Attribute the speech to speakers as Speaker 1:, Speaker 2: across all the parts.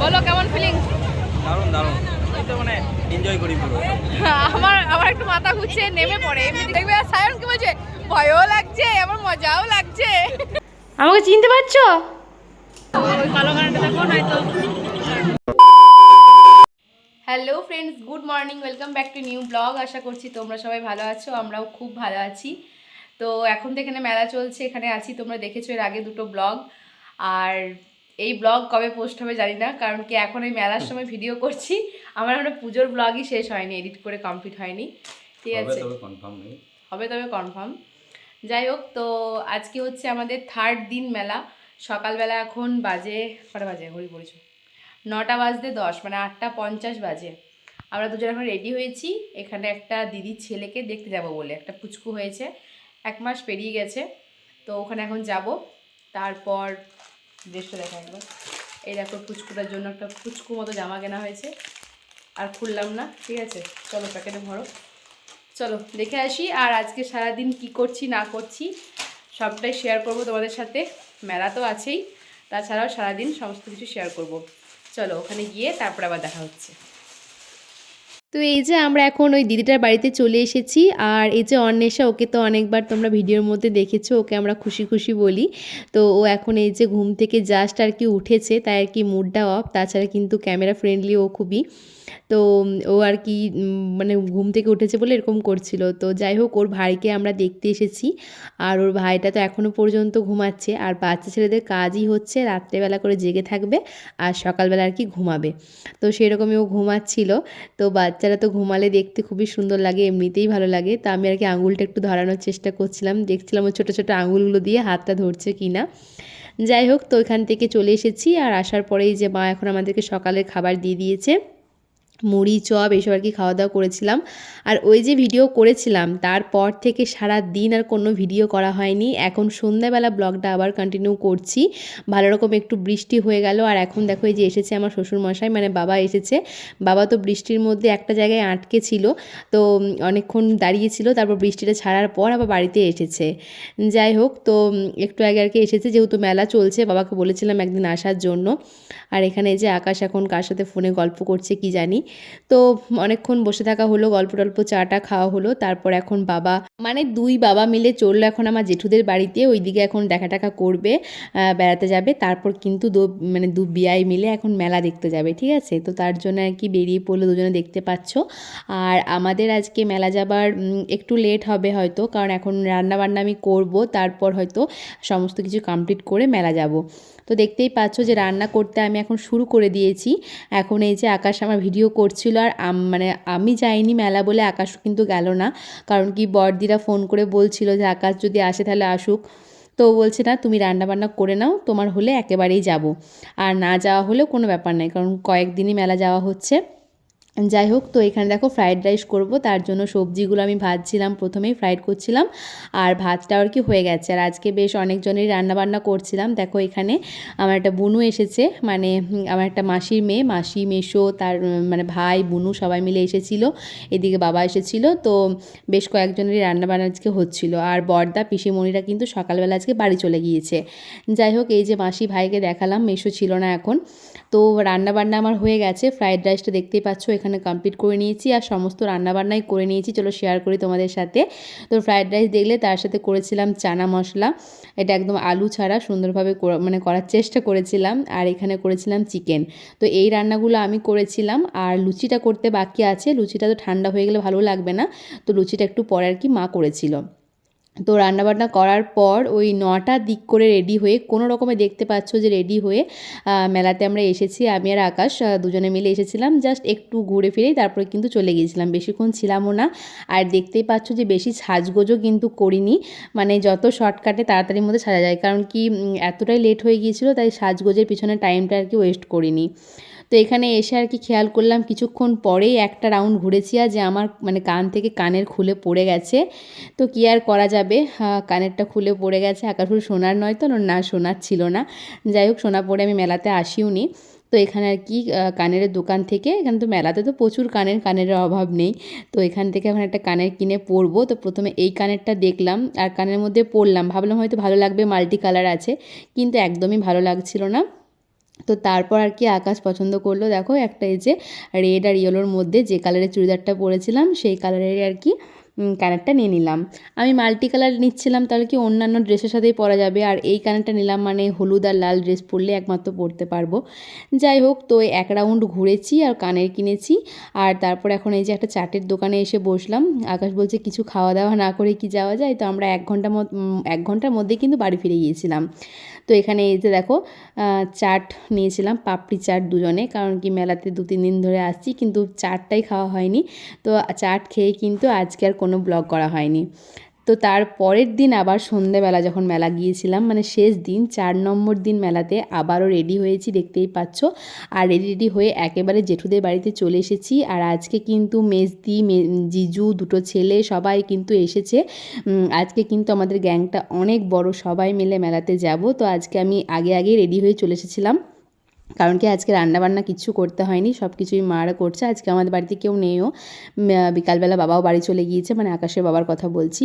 Speaker 1: বলো কেমন ফিলিং
Speaker 2: দারুণ দারুণ। তো মানে এনজয় করি পুরো।
Speaker 1: আমার আমার একটু মাথা ঘুরছে নেমে পড়ে। এমনি দেখবে আর সায়ন কি বলছে? ভয়ও লাগছে আমার মজাও লাগছে। আমাকে চিনতে পারছ? কালো গানটা দেখো নয়তো hello friends good morning welcome back to new blog আশা করছি তোমরা সবাই ভালো আছো আমরাও খুব ভালো আছি। তো এখন তো এখানে মেলা চলছে এখানে আছি। তোমরা দেখেছ এর আগে দুটো ব্লগ আর এই ব্লগ কবে পোস্ট হবে জানি না কারণ কি এখন এই মেলার সময় ভিডিও করছি। আমার এখন পুজোর ব্লগই শেষ হয়নি এডিট করে কমপ্লিট হয়নি। ঠিক আছে।
Speaker 2: কনফার্ম
Speaker 1: হবে তবে কনফার্ম যাই হোক তো আজকে হচ্ছে আমাদের থার্ড দিন মেলা। সকালবেলা এখন বাজে কটা বাজে? ঘড়ি পড়েছো নটা বাজতে দশ মানে আটটা পঞ্চাশ বাজে। আমরা দুজন এখন রেডি হয়েছি। এখানে একটা দিদির ছেলেকে দেখতে যাব বলে। একটা পুচকু হয়েছে। এক মাস পেরিয়ে গেছে। তো ওখানে এখন যাব। তারপর ড্রেসটা দেখা একবার। এই দেখো পুচকুটার জন্য একটা পুচকু মতো জামা কেনা হয়েছে। আর খুললাম না, ঠিক আছে? চলো প্যাকেটে ভরো। চলো, দেখে আসি আর আজকে সারাদিন কি করছি, না করছি। সবটাই শেয়ার করব তোমাদের সাথে। মেলা তো আছেই। তাছাড়াও সারাদিন সমস্ত কিছু শেয়ার করব। চলো ওখানে গিয়ে তারপর আবার দেখা হচ্ছে।
Speaker 3: তো এই যে আমরা এখন ওই দিদিটার বাড়িতে চলে এসেছি আর এই যে অন্বেষা, ওকে তো অনেকবার তোমরা ভিডিওর মধ্যে দেখেছ, ওকে আমরা খুশি খুশি বলি। তো ও এখন এই যে ঘুম থেকে জাস্ট আর কি উঠেছে, তাই আর কি মুডটা অফ তাছাড়া কিন্তু ক্যামেরা ফ্রেন্ডলি ও খুবই। তো ও আর কি মানে ঘুম থেকে উঠেছে বলে এরকম করছিল। তো যাই হোক, ওর ভাইকে আমরা দেখতে এসেছি আর ওর ভাইটা তো এখনও পর্যন্ত ঘুমাচ্ছে আর বাচ্চা ছেলেদের কাজই হচ্ছে রাত্রেবেলা করে জেগে থাকবে আর সকালবেলা আর কি ঘুমাবে। তো সেরকমই ও ঘুমাচ্ছিল। তো বাচ্চারা তো ঘুমালে দেখতে খুবই সুন্দর লাগে, এমনিতেই ভালো লাগে। তা আমি আর কি আঙুলটা একটু ধরানোর চেষ্টা করছিলাম। দেখছিলাম ওই ছোটো ছোটো আঙুলগুলো দিয়ে হাতটা ধরছে কি না। যাই হোক, তো ওইখান থেকে চলে এসেছি আর আসার পরেই যে মা এখন আমাদেরকে সকালের খাবার দিয়ে দিয়েছে। মুড়ি, চপ এইসব আর কি খাওয়া দাওয়া করেছিলাম। আর ওই যে ভিডিও করেছিলাম, তারপর থেকে সারা দিন আর কোনো ভিডিও করা হয়নি। এখন সন্ধ্যাবেলা ব্লগটা আবার কন্টিনিউ করছি। ভালো রকম একটু বৃষ্টি হয়ে গেল, আর এখন দেখো এই যে এসেছে আমার শ্বশুরমশাই মানে বাবা এসেছে। বাবা তো বৃষ্টির মধ্যে একটা জায়গায় আটকে ছিল, তো অনেকক্ষণ দাঁড়িয়েছিল তারপর বৃষ্টিটা ছাড়ার পর আবার বাড়িতে এসেছে। যাই হোক, তো একটু আগে আর কি এসেছে, যেহেতু মেলা চলছে, বাবাকে বলেছিলাম একদিন আসার জন্য। আর এখানে যে আকাশ এখন কার সাথে ফোনে গল্প করছে, কি জানি। তো অনেকক্ষণ বসে থাকা হলো গল্প টল্প চাটা খাওয়া হলো তারপর এখন বাবা মানে দুই বাবা মিলে চলল এখন আমার জেঠুদের বাড়িতে, ওইদিকে এখন দেখা টাকা করবে বেড়াতে যাবে, তারপর কিন্তু দু মানে দু বিয়াই মিলে এখন মেলা দেখতে যাবে, ঠিক আছে? তো তার জন্য আর কি বেরিয়ে পড়ল, দুজনে দেখতে পাচ্ছ। আর আমাদের আজকে মেলা যাবার একটু লেট হবে হয়তো, কারণ এখন রান্না বান্না আমি করব, তারপর হয়তো সমস্ত কিছু কমপ্লিট করে মেলা যাব। তো দেখতেই পাচ্ছ যে রান্না করতে আমি এখন শুরু করে দিয়েছি। এখন এই যে আকাশ আমার ভিডিও করছিল, আর মানে আমি যাইনি মেলা বলে আকাশ কিন্তু গেল না, কারণ কি বড়দিরা ফোন করে বলছিল যে, আকাশ যদি আসে তাহলে আসুক। তো বলছে, না, তুমি রান্নাবান্না করে নাও, তোমার হলে একেবারেই যাব। আর না যাওয়া হলেও কোনো ব্যাপার নাই, কারণ কয়েকদিনই মেলা যাওয়া হচ্ছে। যাই হোক, তো এখানে দেখো ফ্রাইড রাইস করব। তার জন্য সবজিগুলো আমি ভাজছিলাম, প্রথমেই ফ্রাইড করছিলাম। আর ভাতটা আর কি হয়ে গেছে। আর আজকে বেশ অনেকজনেরই রান্নাবান্না করছিলাম। দেখো এখানে আমার একটা বুনু এসেছে। মানে আমার একটা মাসির মেয়ে। মাসি মেশো তার মানে ভাই, বুনু সবাই মিলে এসেছিল। এদিকে বাবা এসেছিল। তো বেশ কয়েকজনেরই রান্নাবান্না আজকে হচ্ছিল। আর বর্দা, পিসিমণিরা কিন্তু সকালবেলা আজকে বাড়ি চলে গিয়েছে। যাই হোক, এই যে মাসি ভাইকে দেখালাম মেশো ছিল না এখন। তো রান্নাবান্না আমার হয়ে গেছে। ফ্রাইড রাইসটা দেখতেই পাচ্ছ এখানে কমপ্লিট করে নিয়েছি আর সমস্ত রান্নাবান্নাই করে নিয়েছি। চলো শেয়ার করি তোমাদের সাথে। তো ফ্রায়েড রাইস দেখলে তার সাথে করেছিলাম চানা মশলা। এটা একদম আলু ছাড়া সুন্দরভাবে মানে করার চেষ্টা করেছিলাম আর এখানে করেছিলাম চিকেন তো এই রান্নাগুলো আমি করেছিলাম আর লুচিটা করতে বাকি আছে। লুচিটা তো ঠান্ডা হয়ে গেলে ভালো লাগবে না। তো লুচিটা একটু পরে আর কি মা করেছিল। তো রান্নাবান্না করার পর ওই নটার দিক করে রেডি হয়ে কোনো রকমে দেখতে পাচ্ছ যে রেডি হয়ে মেলাতে আমরা এসেছি। আমি আর আকাশ দুজনে মিলে এসেছিলাম। জাস্ট একটু ঘুরে ফিরেই তারপরে কিন্তু চলে গিয়েছিলাম। বেশিক্ষণ ছিলামও না। আর দেখতেই পাচ্ছ যে বেশি সাজগোজও কিন্তু করিনি। মানে যত শর্টকাটে তাড়াতাড়ির মধ্যে সাজা যায়। কারণ কি এতটাই লেট হয়ে গিয়েছিল, তাই সাজগোজের পিছনে টাইমটা আর কি ওয়েস্ট করিনি। তো এখানে এসে আর কি খেয়াল করলাম, কিছুক্ষণ পরেই একটা রাউন্ড ঘুরেছি আর যে আমার মানে কান থেকে কানের খুলে পড়ে গেছে। তো কি আর করা যাবে? কানেরটা খুলে পড়ে গেছে। আকাশুর সোনার নয় তো, না, সোনার ছিল না। যাই হোক, সোনা পরে আমি মেলাতে আসিও নি। তো এখানে আর কি কানের দোকান থেকে, এখানে তো মেলাতে তো প্রচুর কানের কানের অভাব নেই। তো এখান থেকে এখন একটা কানের কিনে পরবো। তো প্রথমে এই কানেরটা দেখলাম আর কানের মধ্যে পরলাম। ভাবলাম হয়তো ভালো লাগবে মাল্টি কালার আছে, কিন্তু একদমই ভালো লাগছিল না। তো তারপর আর কি আকাশ পছন্দ করল। দেখো একটা এই যে রেড আর ইয়েলোর মধ্যে যে কালারের চুড়িদারটা পরেছিলাম, সেই কালারের আর কি কানেরটা নিয়ে নিলাম। আমি মাল্টি কালার নিচ্ছিলাম, তাহলে কি অন্যান্য ড্রেসের সাথেই পরা যাবে। আর এই কানেরটা নিলাম মানে হলুদ আর লাল ড্রেস পরলে একমাত্র পরতে পারব। যাই হোক, তো এক রাউন্ড ঘুরেছি আর কানের কিনেছি। আর তারপর এখন এই যে একটা চাটের দোকানে এসে বসলাম। আকাশ বলছে, কিছু খাওয়া দাওয়া না করে কি যাওয়া যায়? তো আমরা এক ঘণ্টা এক ঘণ্টার মধ্যে কিন্তু বাড়ি ফিরে গিয়েছিলাম। তো এখানে এই যে দেখো চাট নিয়েছিলাম, পাপড়ি চাট দুজনে, কারণ কি মেলাতে দু তিন দিন ধরে আসছি, কিন্তু চাটটাই খাওয়া হয়নি। তো চাট খেয়ে কিন্তু আজকে আর কোনো ব্লগ করা হয়নি। তো তার পরের দিন আবার সন্ধেবেলা যখন মেলা গিয়েছিলাম মানে শেষ দিন, চার নম্বর দিন মেলাতে আবারও রেডি হয়েছি, দেখতেই পাচ্ছ। আর রেডি রেডি হয়ে একেবারে জেঠুদের বাড়িতে চলে এসেছি। আর আজকে কিন্তু মেজদি জিজু, দুটো ছেলে সবাই কিন্তু এসেছে। আজকে কিন্তু আমাদের গ্যাংটা অনেক বড়, সবাই মিলে মেলাতে যাব। তো আজকে আমি আগে আগে রেডি হয়ে চলে এসেছিলাম। কারণ কি আজকে রান্নাবান্না কিছু করতে হয়নি সব কিছুই মারা করছে, আজকে আমাদের বাড়িতে কেউ নেইও। বিকালবেলা বাবাও বাড়ি চলে গিয়েছে মানে আকাশের বাবার কথা বলছি।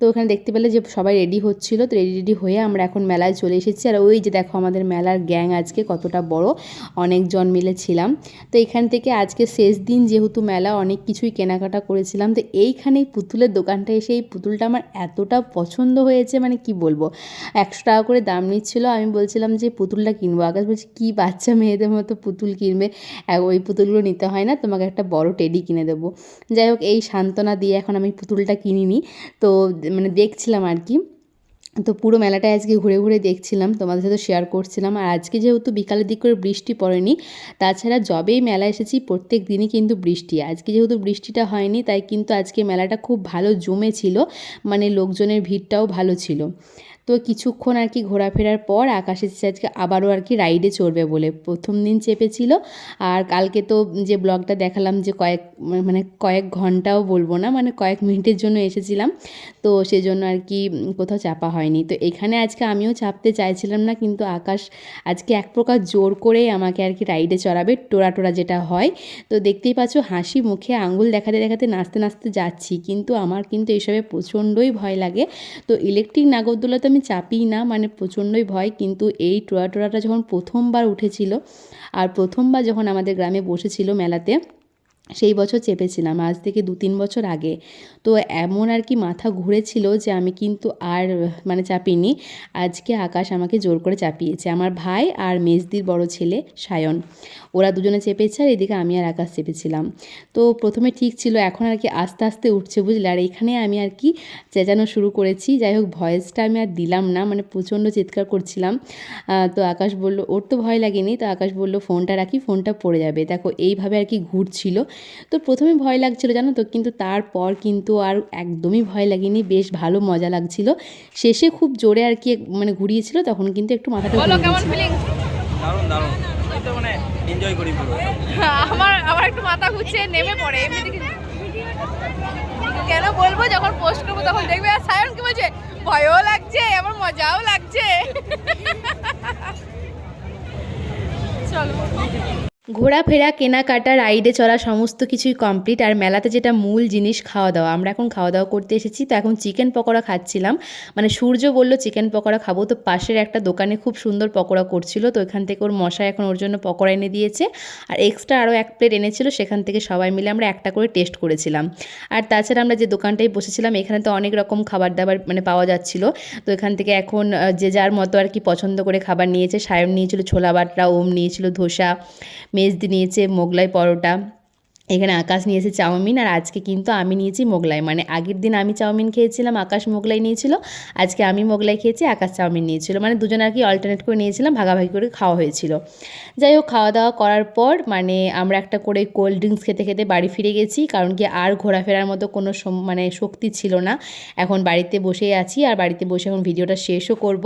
Speaker 3: তো ওখানে দেখতে পেলে যে সবাই রেডি হচ্ছিল, তো রেডি রেডি হয়ে আমরা এখন মেলায় চলে এসেছি। আর ওই যে দেখো আমাদের মেলার গ্যাং আজকে কতটা বড়, অনেকজন মিলে ছিলাম। তো এখান থেকে আজকে শেষ দিন যেহেতু মেলা, অনেক কিছুই কেনাকাটা করেছিলাম। তো এইখানে পুতুলের দোকানটা এসে এই পুতুলটা আমার এতটা পছন্দ হয়েছে মানে কি বলব? একশো টাকা করে দাম নিচ্ছিল। আমি বলছিলাম যে, পুতুলটা কিনবো। আকাশ বলছি, কী বাচ্চা মেয়েদের মতো পুতুল কিনবে? ওই পুতুলগুলো নিতে হয় না, তোমাকে একটা বড় টেডি কিনে দেবো। যাই হোক, এই সান্ত্বনা দিয়ে এখন আমি পুতুলটা কিনিনি। তো মানে দেখছিলাম আর কি। তো পুরো মেলাটায় আজকে ঘুরে ঘুরে দেখছিলাম, তোমাদের সাথে শেয়ার করছিলাম। আর আজকে যেহেতু বিকালের দিক করে বৃষ্টি পড়েনি, তাছাড়া যবেই মেলা এসেছি, প্রত্যেক দিনই কিন্তু বৃষ্টি। আজকে যেহেতু বৃষ্টিটা হয়নি, তাই কিন্তু আজকে মেলাটা খুব ভালো জমেছিল মানে লোকজনের ভিড়টাও ভালো ছিল। তো কিছুক্ষণ আর কি ঘোরাফেরার পর আকাশ এসেছে আজকে আবারও আর কি রাইডে চড়বে বলে প্রথম দিন চেপেছিল। আর কালকে তো যে ব্লগটা দেখালাম যে কয়েক মানে কয়েক ঘন্টাও বলব না মানে কয়েক মিনিটের জন্য এসেছিলাম। তো সেজন্য আর কি কোথাও চাপা হয়নি। তো এখানে আজকে আমিও চাপতে চাইছিলাম না, কিন্তু আকাশ আজকে এক প্রকার জোর করেই আমাকে আর কি রাইডে চড়াবে টোরা টোরা যেটা হয়। তো দেখতেই পাচ্ছ হাসি মুখে আঙুল দেখাতে দেখাতে নাচতে নাচতে যাচ্ছি, কিন্তু আমার কিন্তু এসবে প্রচণ্ডই ভয় লাগে। তো ইলেকট্রিক নাগরদোলা তো আমি চাপিই না মানে প্রচণ্ডই ভয়। কিন্তু এই টোরা টোরাটা যখন প্রথমবার উঠেছিল, আর প্রথমবার যখন আমাদের গ্রামে বসেছিল মেলাতে সেই বছর চেপেছিলাম, আজ থেকে দু তিন বছর আগে। তো এমন আর কি মাথা ঘুরেছিল যে আমি কিন্তু আর মানে চাপিনি। আজকে আকাশ আমাকে জোর করে চাপিয়েছে। আমার ভাই আর মেজদির বড় ছেলে সায়ন, ওরা দুজনে চেপেছে আর এদিকে আমি আর আকাশ চেপেছিলাম। তো প্রথমে ঠিক ছিল, এখন আর কি আস্তে আস্তে উঠছে বুঝলে। আর এখানে আমি আর কি চেঁচানো শুরু করেছি। যাই হোক, ভয়েসটা আমি আর দিলাম না মানে প্রচণ্ড চিৎকার করছিলাম। তো আকাশ বলল, ওর তো ভয় লাগেনি। তো আকাশ বলল, ফোনটা রাখি, ফোনটা পড়ে যাবে। দেখো, এইভাবে আর কি ঘুরছিল। তো প্রথমে ভয় লাগছিল জানো তো? কিন্তু তারপর কিন্তু আর একদমই ভয় লাগেনি। বেশ ভালো মজা লাগছিল। শেষে খুব জোরে আর কি মানে ঘুরিয়েছিল তখন কিন্তু একটু মাথাটা।
Speaker 2: দারুণ দারুণ। মানে এনজয় করি পুরো।
Speaker 1: আমার আমার একটু মাথা ঘুরছে নেমে পড়ে এমনি কেন বলব? যখন পোস্ট করব তখন দেখবে আর সায়ন কি বলছে? ভয়ও লাগছে আমার মজাও লাগছে। চলো।
Speaker 3: ঘোরাফেরা, কেনাকাটা, রাইডে চলা, সমস্ত কিছুই কমপ্লিট আর মেলাতে যেটা মূল জিনিস খাওয়া দাওয়া আমরা এখন খাওয়া দাওয়া করতে এসেছি, তো এখন চিকেন পকোড়া খাচ্ছিলাম। মানে সূর্য বলল চিকেন পকোড়া খাব। তো পাশের একটা দোকানে খুব সুন্দর পকোড়া করছিল, তো এখান থেকে ওর মশাই এখন ওর জন্য পকোড়া এনে দিয়েছে। আর এক্সট্রা আরও এক প্লেট এনেছিল, সেখান থেকে সবাই মিলে আমরা একটা করে টেস্ট করেছিলাম। আর তাছাড়া আমরা যে দোকানটায় বসেছিলাম, এখানে তো অনেক রকম খাবার দাবার মানে পাওয়া যাচ্ছিল। তো এখান থেকে এখন যে যার মতো আর কি পছন্দ করে খাবার নিয়েছে, সায়ন নিয়েছিল ছোলা বাটরা, ওম নিয়েছিল ধোসা। মেজদি নিয়েছে মোগলাই পরোটা। এখানে আকাশ নিয়েছে চাউমিন আর আজকে কিন্তু আমি নিয়েছি মোগলাই। মানে আগের দিন আমি চাউমিন খেয়েছিলাম, আকাশ মোগলাই নিয়েছিল, আজকে আমি মোগলাই খেয়েছি, আকাশ চাউমিন নিয়েছিল। মানে দুজন আর কি অল্টারনেট করে নিয়েছিলাম, ভাগাভাগি করে খাওয়া হয়েছিল। যাই হোক, খাওয়া দাওয়া করার পর মানে আমরা একটা করে কোল্ড ড্রিঙ্কস খেতে খেতে বাড়ি ফিরে গেছি, কারণ কি আর ঘোরাফেরার মতো কোনো মানে শক্তি ছিল না। এখন বাড়িতে বসেই আছি আর বাড়িতে বসে এখন ভিডিওটা শেষও করব।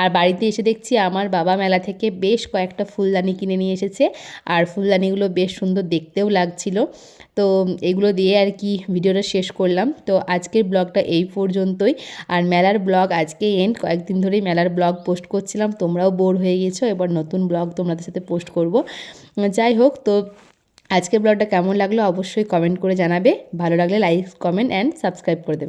Speaker 3: আর বাড়িতে এসে দেখছি আমার বাবা মেলা থেকে বেশ কয়েকটা ফুলদানি কিনে নিয়ে এসেছে, আর ফুলদানিগুলো বেশ সুন্দর দেখতেও লাগছিল। ছিল। তো এগুলো দিয়ে আর কি ভিডিওটা শেষ করলাম। তো আজকের ব্লগটা এই পর্যন্তই। আর মেলার ব্লগ আজকে এন্ড কয়েকদিন ধরেই মেলার ব্লগ পোস্ট করছিলাম। তোমরাও বোর হয়ে গেছো। এবার নতুন ব্লগ তোমাদের সাথে পোস্ট করব। যাই হোক, তো আজকের ব্লগটা কেমন লাগল অবশ্যই কমেন্ট করে জানাবে। ভালো লাগলে লাইক কমেন্ট অ্যান্ড সাবস্ক্রাইব করে দেবে।